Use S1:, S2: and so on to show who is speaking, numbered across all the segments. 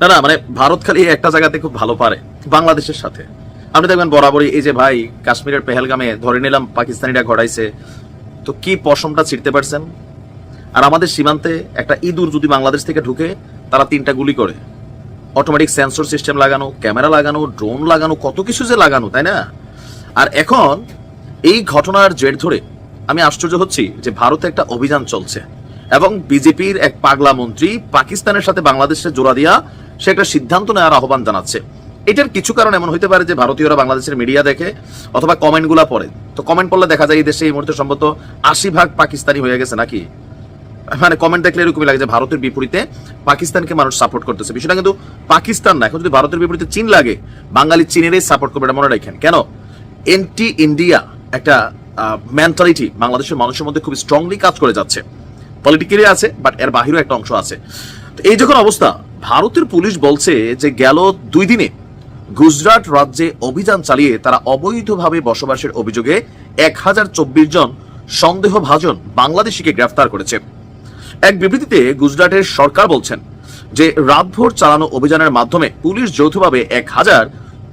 S1: না না মানে ভারত খালি একটা জায়গাতে খুব ভালো পারে, বাংলাদেশের সাথে। আপনি দেখবেন বরাবরই এই যে ভাই, কাশ্মীরের পেহেলগামে ধরে নিলাম পাকিস্তানিরা ঘটাইছে তো কি পশমটা ছিঁড়তে পারছেন? আর আমাদের সীমান্তে একটা ইঁদুর যদি বাংলাদেশ থেকে ঢুকে, তারা তিনটা গুলি করে। অটোমেটিক সেন্সর সিস্টেম লাগানো, ক্যামেরা লাগানো, ড্রোন লাগানো, কত কিছু যে লাগানো, তাই না? আর এখন এই ঘটনার জের ধরে আমি আশ্চর্য হচ্ছি যে ভারতে একটা অভিযান চলছে। এবং বিজেপির এক পাগলা মন্ত্রী পাকিস্তানের সাথে বাংলাদেশে জোড়া দিয়া সে একটা সিদ্ধান্ত নেওয়ার আহ্বান জানাচ্ছে। এটার কিছু কারণ এমন হইতে পারে যে ভারতীয়রা বাংলাদেশের মিডিয়া দেখে অথবা কমেন্টগুলো পড়ে। তো কমেন্ট পড়লে দেখা যায় এই দেশে এই মুহূর্তে সম্ভবত আশি ভাগ পাকিস্তানি হয়ে গেছে নাকি? মানে কমেন্ট দেখলে এরকমই লাগে যে ভারতের বিপরীতে পাকিস্তানকে মানুষ সাপোর্ট করতেছে। বিষয়টা কিন্তু পাকিস্তান না, এখন যদি ভারতের বিপরীতে চীন লাগে, বাঙালি চীনেরই সাপোর্ট করবে এটা মনে রাখেন। কেন? এন্টি ইন্ডিয়া একটা মেন্টালিটি বাংলাদেশের মানুষের মধ্যে খুব স্ট্রংলি কাজ করে যাচ্ছে। পলিটিক্যালি আছে বাট এর বাহিরেও একটা অংশ আছে। তো এই যখন অবস্থা, ভারতের পুলিশ বলছে যে গেল দুই দিনে গুজরাট রাজ্যে অভিযান চালিয়ে তারা অবৈধভাবে বসবাসের অভিযোগে এক হাজার চব্বিশ জন সন্দেহভাজন বাংলাদেশিকে গ্রেফতার করেছে। এক বিবৃতিতে গুজরাটের সরকার বলছেন যে রাতভোর চালানো অভিযানের মাধ্যমে পুলিশ যৌথভাবে এক হাজার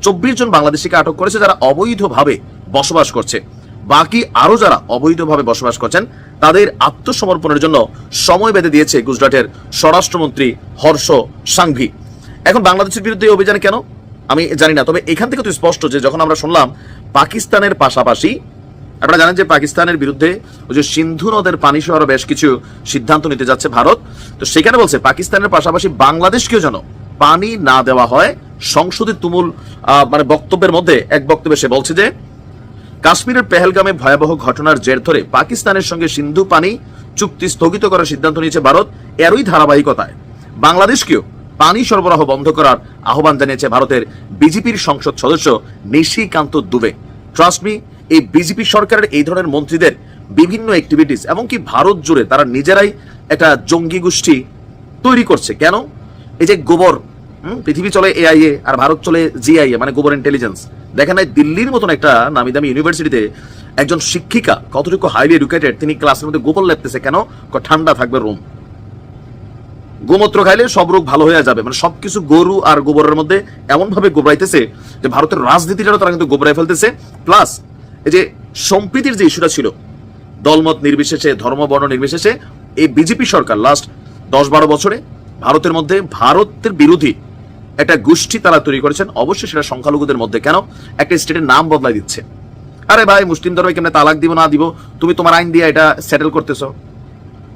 S1: চব্বিশ জন বাংলাদেশিকে আটক করেছে যারা অবৈধভাবে বসবাস করছে। বাকি আরও যারা অবৈধভাবে বসবাস করছেন, তাদের আত্মসমর্পণের জন্য সময় বেঁধে দিয়েছে গুজরাটের স্বরাষ্ট্রমন্ত্রী হর্ষ সাংভি। এখন বাংলাদেশের বিরুদ্ধে অভিযান কেন? আমি জানি না, তবে এখান থেকে তো স্পষ্ট যে যখন আমরা শুনলাম পাকিস্তানের পাশাপাশি, আপনারা জানেন যে পাকিস্তানের বিরুদ্ধে ওই যে সিন্ধু নদের পানি সহ বেশ কিছু সিদ্ধান্ত নিতে যাচ্ছে ভারত। তো সেখানে বলছে, পাকিস্তানের পাশাপাশি বাংলাদেশকেও যেন পানি না দেওয়া হয়, সংসদে তুমুল মানে বক্তব্যের মধ্যে এক বক্তব্যে সে বলছে যে কাশ্মীরের পেহেলগামে ভয়াবহ ঘটনার জের ধরে পাকিস্তানের সঙ্গে সিন্ধু পানি চুক্তি স্থগিত করার সিদ্ধান্ত নিয়েছে ভারত এরই ধারাবাহিকতায়। বাংলাদেশকেও পানি সরবরাহ বন্ধ করার আহ্বান জানিয়েছে ভারতের বিজেপির সংসদ সদস্য নিশিকান্ত দুবে। ট্রাস্ট মি এই বিজেপি সরকারের এই ধরনের মন্ত্রীদের বিভিন্ন অ্যাক্টিভিটিস এমনকি ভারত জুড়ে তারা নিজেরাই একটা জঙ্গি গোষ্ঠী তৈরি করছে। কেন? এই যে গোবর পৃথিবী চলে এআইএ আর ভারত চলে জিআইএ মানে গোবর ইন্টেলিজেন্স দেখেন এই দিল্লির মতন একটা নামি দামি ইউনিভার্সিটিতে একজন শিক্ষিকা, কতটুকু হাইলি এডুকেটেড তিনি ক্লাসের মধ্যে গোবর লেপতেছে কেন? ঠান্ডা থাকবে রুম গোমূত্র খাইলে সব রোগ ভালো হয়ে যাবে। মানে সবকিছু গরু আর গোবরের মধ্যে এমন ভাবে গোবরাইতেছে যে ভারতের রাজনীতিটাও তারা কিন্তু গোবরাই ফেলতেছে। প্লাস এই যে সম্প্রীতির যে ইস্যুটা ছিল, দলমত নির্বিশেষে ধর্ম বর্ণ নির্বিশেষে, এই বিজেপি সরকার লাস্ট দশ বারো বছরে ভারতের মধ্যে, ভারতের বিরোধী একটা গোষ্ঠী তারা তৈরি করেছেন। অবশ্যই সেটা সংখ্যালঘুদের মধ্যে। কেন? একটা স্টেটের নাম বদলাই দিচ্ছে। আরে ভাই, মুসলিম ধর্মে কেমনে তালাক দিব না দিব? তুমি তোমার আইন দিয়ে এটা সেটেল করতেছো।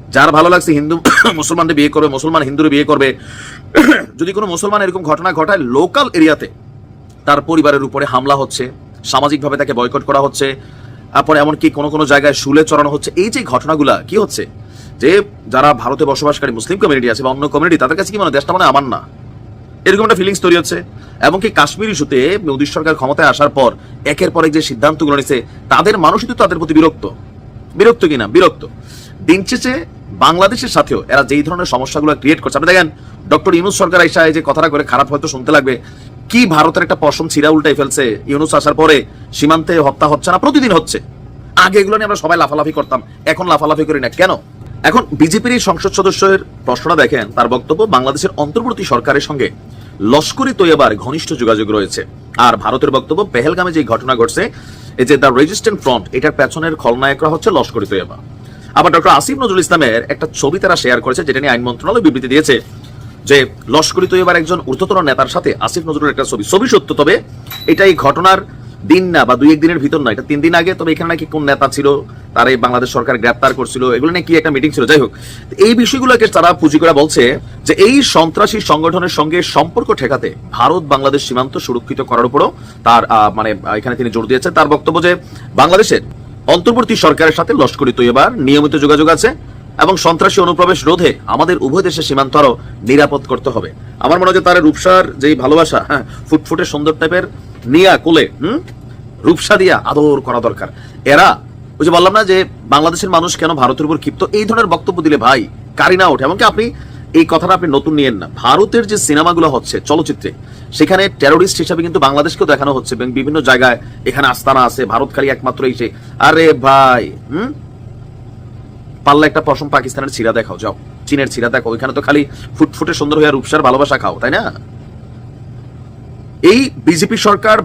S1: যার ভালো লাগছে হিন্দু, মুসলমানদের বিয়ে করবে, মুসলমান হিন্দুর বিয়ে করবে। যদি কোনো মুসলমান এরকম ঘটনা ঘটায় লোকাল এরিয়াতে, তার পরিবারের উপরে হামলা হচ্ছে, সামাজিকভাবে তাকে বয়কট করা হচ্ছে, তারপরে এমনকি কোনো কোনো জায়গায় শুলে চড়ানো হচ্ছে, এই যে ঘটনাগুলা কি হচ্ছে? যে যারা ভারতে বসবাসকারী মুসলিম কমিউনিটি আছে বা অন্য কমিউনিটি তাদের কাছে কি মানে দেশটা মানে আমার না? এরকম একটা ফিলিংস তৈরি হচ্ছে। এমনকি কাশ্মীর ইস্যুতে মোদী সরকার ক্ষমতায় আসার পর একের পর এক যে সিদ্ধান্তগুলো নিছে তাদের মানুষই তো তাদের প্রতি বিরক্ত। বিরক্ত কিনা? বিরক্ত। দিন শেষে বাংলাদেশের সাথেও এরা যেই ধরনের সমস্যাগুলো ক্রিয়েট করছে। আপনি দেখেন, ডক্টর ইউনুস সরকার এই যে কথাটা করে খারাপ হয়তো শুনতে লাগবে, কি ভারতের একটা পশম ছিঁড়া উল্টাই ফেলছে ইউনুস আসার পরে, সীমান্তে হত্যা হচ্ছে না, প্রতিদিন হচ্ছে। আগে এগুলো নিয়ে আমরা সবাই লাফালাফি করতাম, এখন লাফালাফি করি না। কেন? এখন বিজেপির সংসদ সদস্যের প্রশ্নটা দেখেন, তার বক্তব্য বাংলাদেশের অন্তর্বর্তী সরকারের সঙ্গে। লস্করি তৈয়াবার ঘনিষ্ঠ যোগাযোগ রয়েছে। আর ভারতের বক্তব্য, পেহেলগামে যে ঘটনা ঘটছে, এই যে দ্য রেজিস্ট্যান্ট ফ্রন্ট, এটার পেছনের খলনায়করা হচ্ছে লস্করি তৈয়াবা আবার ডক্টর আসিফ নজরুল ইসলামের একটা ছবি তারা শেয়ার করেছে, যেটা নিয়ে আইন মন্ত্রণালয় বিবৃতি দিয়েছে, যে লস্করি তৈয়াবার একজন ঊর্ধ্বতন নেতার সাথে আসিফ নজরুল একটা ছবি। ছবি সত্য, তবে এটা এই ঘটনার দিন না বা দুই একদিনের ভিতর না এটা তিন দিন আগে। তবে এখানে নাকি কোন নেতা ছিল, তার বাংলাদেশ সরকার গ্রেপ্তার করছিল, এগুলো নিয়ে কি একটা মিটিং ছিল? যাই হোক, এই বিষয়গুলোকে তারা পুঁজি করে বলছে যে এই সন্ত্রাসী সংগঠনের সঙ্গে সম্পর্ক ঠেকাতে ভারত বাংলাদেশ সীমান্ত সুরক্ষিত করার উপরও তার মানে এখানে তিনি জোর দিয়েছেন। তার বক্তব্য যে বাংলাদেশের অন্তর্বর্তী সরকারের সাথে লস্করি তৈয়বার নিয়মিত যোগাযোগ আছে এবং সন্ত্রাসী অনুপ্রবেশ রোধে আমাদের উভয় দেশের সীমান্ত আরও নিরাপদ করতে হবে। আমার মনে হয় যে তার রূপসার যেই ভালোবাসা হ্যাঁ ফুটফুটে সুন্দর টাইপের নিয়া কোলে, হুম রূপসা দিয়া আদর করা দরকার। এরা, ওই যে বললাম না যে বাংলাদেশের মানুষ কেন ভারতের উপর ক্ষিপ্ত? এই ধরনের বক্তব্য দিলে ভাই কারি না ওঠে। এমনকি আপনি এই কথাটা আপনি নতুন নিয়েন না। ভারতের যে সিনেমাগুলো হচ্ছে, চলচ্চিত্রে, সেখানে টেরোরিস্ট হিসাবে কিন্তু বাংলাদেশকেও দেখানো হচ্ছে এবং বিভিন্ন জায়গায় এখানে আস্তানা আছে। ভারত খালি একমাত্র এসে আরে ভাই, হুম? পাল্লা একটা পশম পাকিস্তানের ছিঁড়া দেখাও, যাও। চীনের ছিঁড়া দেখো ওইখানে তো খালি ফুটফুটে সুন্দর হয়ে রূপসার ভালোবাসা খাও, তাই না? এই বিজেপি সরকার